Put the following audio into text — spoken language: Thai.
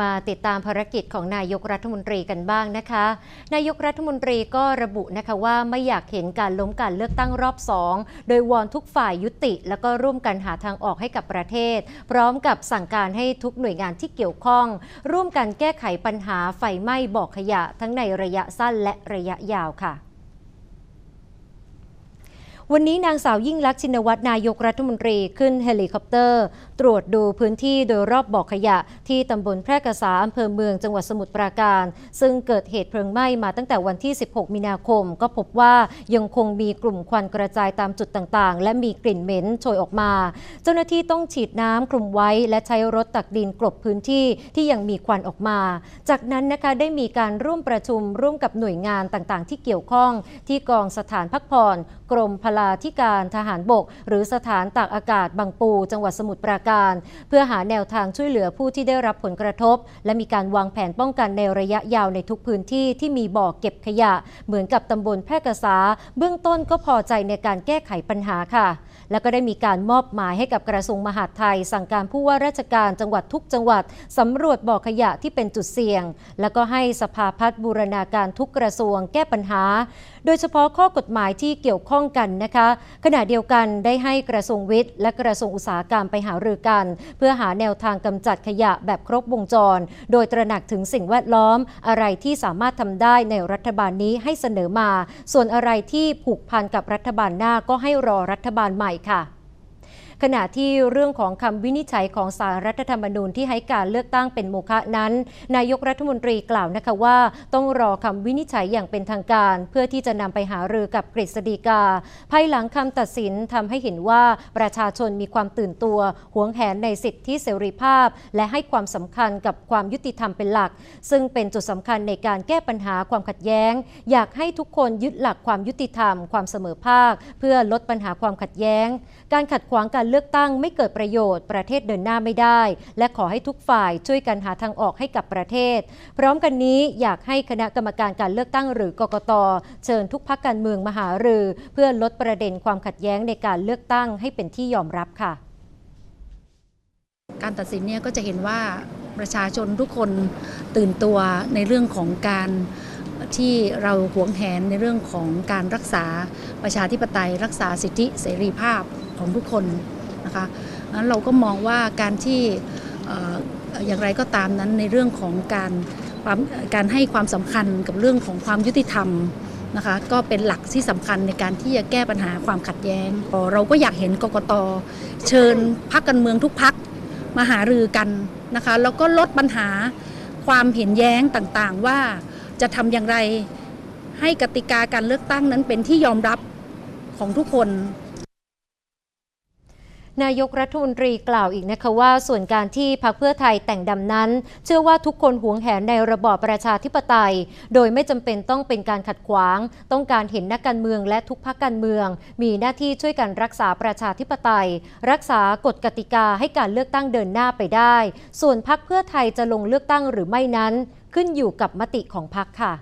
มาติดตามภารกิจของนายกรัฐมนตรีกันบ้างนะคะ นายกรัฐมนตรีก็ระบุนะคะว่าไม่อยากเห็นการล้มการเลือกตั้งรอบสองโดยวอนทุกฝ่ายยุติ แล้วก็ร่วมกันหาทางออกให้กับประเทศ พร้อมกับสั่งการให้ทุกหน่วยงานที่เกี่ยวข้อง ร่วมกันแก้ไขปัญหาไฟไหม้บ่อขยะ ทั้งในระยะสั้นและระยะยาวค่ะ วันนี้นางสาวยิ่งลักษณ์ชินวัตรนายกรัฐมนตรีขึ้นเฮลิคอปเตอร์ ตรวจดูพื้นที่โดยรอบบ่อขยะ ที่ตำบลแพร่กษาอำเภอเมืองจังหวัดสมุทรปราการ ซึ่งเกิดเหตุเพลิงไหม้มาตั้งแต่วันที่ 16 มีนาคม ก็พบว่ายังคงมีกลุ่มควันกระจายตามจุดต่างๆ และมีกลิ่นเหม็นโชยออกมา เจ้าหน้าที่ต้องฉีดน้ำคลุมไว้ และใช้รถตักดินกลบพื้นที่ที่ยังมีควันออกมา จากนั้นนะคะได้มีการร่วมประชุมร่วมกับหน่วยงานต่างๆ ที่เกี่ยวข้องที่กองสถานพักผ่อนกรมพลลาธิการทหารบก หรือสถานตากอากาศบางปู จังหวัดสมุทรปราการ เพื่อหาแนวทางช่วยเหลือผู้ที่ได้รับผลกระทบ และมีการวางแผนป้องกันในระยะยาวในทุกพื้นที่ที่มีบ่อเก็บขยะ เหมือนกับตำบลแพร่กษา เบื้องต้นก็พอใจในการแก้ไขปัญหาค่ะแล้วก็ได้มีการมอบหมายให้กับกระทรวงมหาดไทย สั่งการผู้ว่าราชการจังหวัดทุกจังหวัดสำรวจบ่อขยะที่เป็นจุดเสี่ยง แล้วก็ให้สภาพัฒน์บูรณาการทุกกระทรวงแก้ปัญหา โดยเฉพาะข้อกฎหมายที่เกี่ยวข้องกันนะคะ ขณะเดียวกันได้ให้กระทรวงวิทย์ และกระทรวงอุตสาหกรรมไปหารือกัน เพื่อหาแนวทางกำจัดขยะแบบครบวงจร โดยตระหนักถึงสิ่งแวดล้อม อะไรที่สามารถทำได้ในรัฐบาลนี้ให้เสนอมา ส่วนอะไรที่ผูกพันกับรัฐบาลหน้าก็ให้รอรัฐบาลใหม่ค่ะ ขณะที่เรื่องของคำวินิจฉัยของสารรัฐธรรมนูญที่ให้การเลือกตั้งเป็นโมฆะนั้น นายกรัฐมนตรีกล่าวนะคะว่า ต้องรอคำวินิจฉัยอย่างเป็นทางการ เพื่อที่จะนำไปหารือกับกฤษฎีกา ภายหลังคำตัดสินทำให้เห็นว่าประชาชนมีความตื่นตัวหวงแหนในสิทธิเสรีภาพ และให้ความสำคัญกับความยุติธรรมเป็นหลัก ซึ่งเป็นจุดสำคัญในการแก้ปัญหาความขัดแย้ง อยากให้ทุกคนยึดหลักความยุติธรรม ความเสมอภาค เพื่อลดปัญหาความขัดแย้ง การขัดขวางการเลือกตั้งไม่เกิดประโยชน์ ประเทศเดินหน้าไม่ได้ และขอให้ทุกฝ่ายช่วยกันหาทางออกให้กับประเทศ พร้อมกันนี้อยากให้คณะกรรมการการเลือกตั้งหรือกกตเชิญทุกพักการเมืองมาหารือ เพื่อลดประเด็นความขัดแย้งในการเลือกตั้งให้เป็นที่ยอมรับค่ะ การตัดสินเนี่ยก็จะเห็นว่าประชาชนทุกคนตื่นตัวในเรื่องของการที่เราหวงแหนในเรื่องของการรักษาประชาธิปไตย รักษาสิทธิเสรีภาพของทุกคน นะคะนั้นเราก็มองว่าการที่อย่างไรก็ตามนั้นในเรื่องของการการให้ความสำคัญกับเรื่องของความยุติธรรมนะคะก็เป็นหลักที่สำคัญในการที่จะแก้ปัญหาความขัดแย้ง เราก็อยากเห็นกกตเชิญพักการเมืองทุกพักมาหารือกันนะคะแล้วก็ลดปัญหาความเห็นแย้งต่างๆ ว่าจะทำอย่างไรให้กติกาการเลือกตั้งนั้นเป็นที่ยอมรับของทุกคน นายกรัฐมนตรีกล่าวอีกนะคะว่า ส่วนการที่พรรคเพื่อไทยแต่งดำนั้น เชื่อว่าทุกคนหวงแหนในระบอบประชาธิปไตย โดยไม่จำเป็นต้องเป็นการขัดขวาง ต้องการเห็นนักการเมืองและทุกพรรคการเมือง มีหน้าที่ช่วยกันรักษาประชาธิปไตย รักษากฎกติกาให้การเลือกตั้งเดินหน้าไปได้ ส่วนพรรคเพื่อไทยจะลงเลือกตั้งหรือไม่นั้น ขึ้นอยู่กับมติของพรรคค่ะ